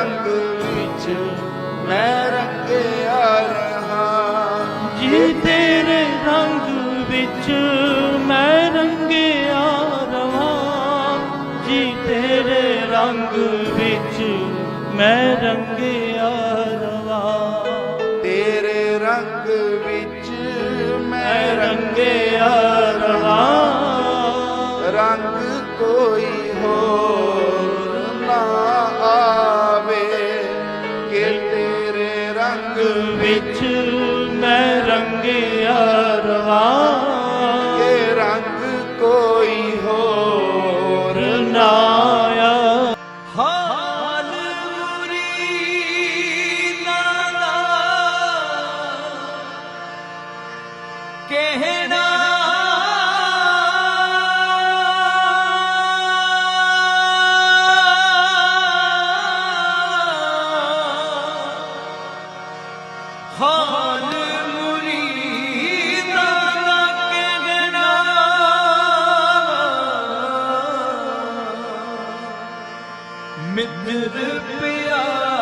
ਰੰਗ ਵਿੱਚ ਮੈਂ ਰੰਗਿਆ ਰਹਾ। ਜੀ ਤੇਰੇ ਰੰਗ ਵਿੱਚ ਮੈਂ ਰੰਗਿਆ ਰਹਾ। ਜੀ ਤੇਰੇ ਰੰਗ ਵਿੱਚ ਮੈਂ ਰੰਗਿਆ ਰਹਾ। ਤੇਰੇ ਰੰਗ ਵਿੱਚ ਮੈਂ ਰੰਗਿਆ ਰਹਾ। ਰੰਗ ਕੋਈ ਰੰਗ ਵਿੱਚ ਮੈਂ ਰੰਗਿਆ ਰਵਾਂ ਕੇ ਰੰਗ ਕੋਈ ਹੋਰ ਨਾ ਆਇਆ ਹਾਲ ਮੁਰੀਦਾਂ ਦਾ ਕਹਿਣਾ ਹਾਲ ਮੁਰੀਦਾਂ ਦਾ ਕਹਿਣਾ। ਮਿੱਤਰ ਪਿਆਰੇ